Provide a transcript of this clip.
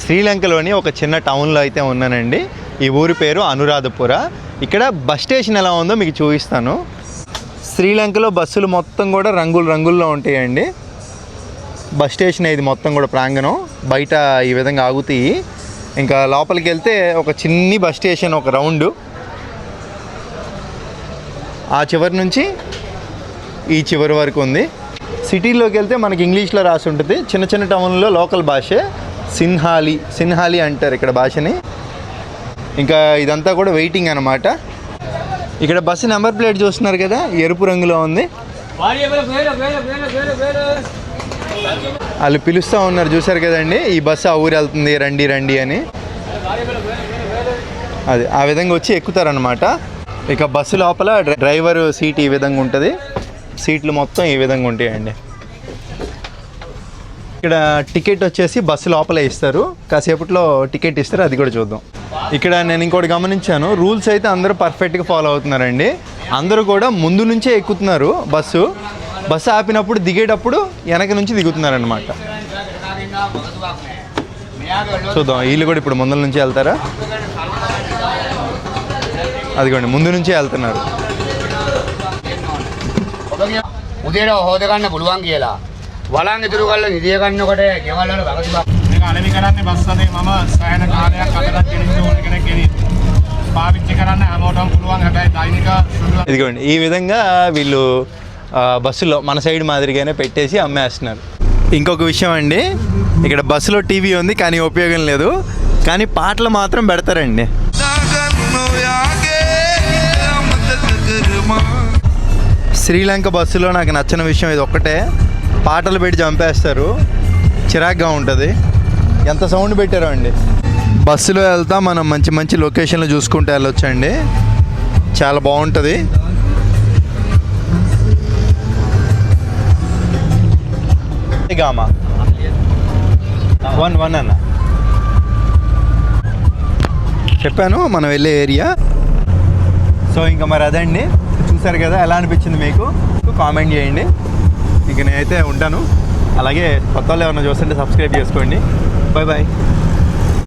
శ్రీలంకలోని ఒక చిన్న టౌన్లో అయితే ఉన్నానండి. ఈ ఊరి పేరు అనురాధపుర. ఇక్కడ బస్ స్టేషన్ ఎలా ఉందో మీకు చూపిస్తాను. శ్రీలంకలో బస్సులు మొత్తం కూడా రంగులు రంగుల్లో ఉంటాయండి. బస్ స్టేషన్ ఇది మొత్తం కూడా ప్రాంగణం. బయట ఈ విధంగా ఆగుతాయి. ఇంకా లోపలికి వెళ్తే ఒక చిన్ని బస్ స్టేషన్ ఒక రౌండ్. ఆ చివరి నుంచి ఈ చివరి వరకు ఉంది. సిటీలోకి వెళ్తే మనకి ఇంగ్లీష్లో రాసి ఉంటుంది. చిన్న చిన్న టౌన్లో లోకల్ భాషే. సిన్హాలి సిన్హాలి అంటారు ఇక్కడ భాషని. ఇంకా ఇదంతా కూడా వెయిటింగ్ అనమాట ఇక్కడ బస్సు నెంబర్ ప్లేట్ చూస్తున్నారు కదా ఎరుపు రంగులో ఉంది. వాళ్ళు పిలుస్తూ ఉన్నారు చూసారు కదండి? ఈ బస్సు ఆ ఊరు వెళ్తుంది రండి రండి అని. అది ఆ విధంగా వచ్చి ఎక్కుతారనమాట ఇక బస్సు లోపల డ్రైవర్ సీట్ ఈ విధంగా ఉంటుంది. సీట్లు మొత్తం ఈ విధంగా ఉంటాయండి. ఇక్కడ టికెట్ వచ్చేసి బస్సు లోపల ఇస్తారు. కాసేపట్లో టికెట్ ఇస్తారు అది కూడా చూద్దాం. ఇక్కడ నేను ఇంకోటి గమనించాను రూల్స్ అయితే అందరూ పర్ఫెక్ట్గా ఫాలో అవుతున్నారండి. అందరూ కూడా ముందు నుంచే ఎక్కుతున్నారు బస్సు. బస్సు ఆపినప్పుడు దిగేటప్పుడు వెనక నుంచి దిగుతున్నారనమాట చూద్దాం వీళ్ళు కూడా ఇప్పుడు ముందల నుంచి వెళ్తారా? అదిగోండి ముందు నుంచే వెళ్తున్నారు. ఉదయం బుల్వాంగ్ වලන් ඉතුරු කරලා නිදිය ගන්නකොට ගෙවල් වල වගතු බක්. මේක අලෙවි කරන්නේ බස් අතේ මම සෑහෙන කාලයක් අතට ගෙනින්න ඕන කෙනෙක් ගෙනින්. පාවිච්චි කරන්න හැමෝටම පුළුවන් හැබැයි දෛනික සුළු ఇదిగోండి ఈ విధంగా వీళ్ళు ఆ, బస్సులో మన సైడ్ మాదిరిగానే పెట్టేసి అమ్మేస్తున్నారు ఇంకొక విషయం అండి ఇక్కడ బస్సులో టీవీ ఉంది కానీ ఉపయోగం లేదు కానీ పాటలు మాత్రం పెడతారండి శ్రీలంక బస్సులో నాకు నచ్చిన విషయం ఇది ఒక్కటే పాటలు పెట్టి చంపేస్తారు. చిరాగ్గా ఉంటుంది. ఎంత సౌండ్ పెట్టారో అండి. బస్సులో వెళ్తా మనం మంచి మంచి లొకేషన్లు చూసుకుంటూ వెళ్ళొచ్చండి. చాలా బాగుంటుంది. గామా? వన్ వన్ అన్న. చెప్పాను మనం వెళ్ళే ఏరియా. సో ఇంకా మరి అదండి. చూసారు కదా ఎలా అనిపించింది మీకు? కామెంట్ చేయండి. ఇంక నేనైతే ఉంటాను. అలాగే కొత్త వాళ్ళు ఏమైనా చూస్తుంటే సబ్స్క్రైబ్ చేసుకోండి. Bye bye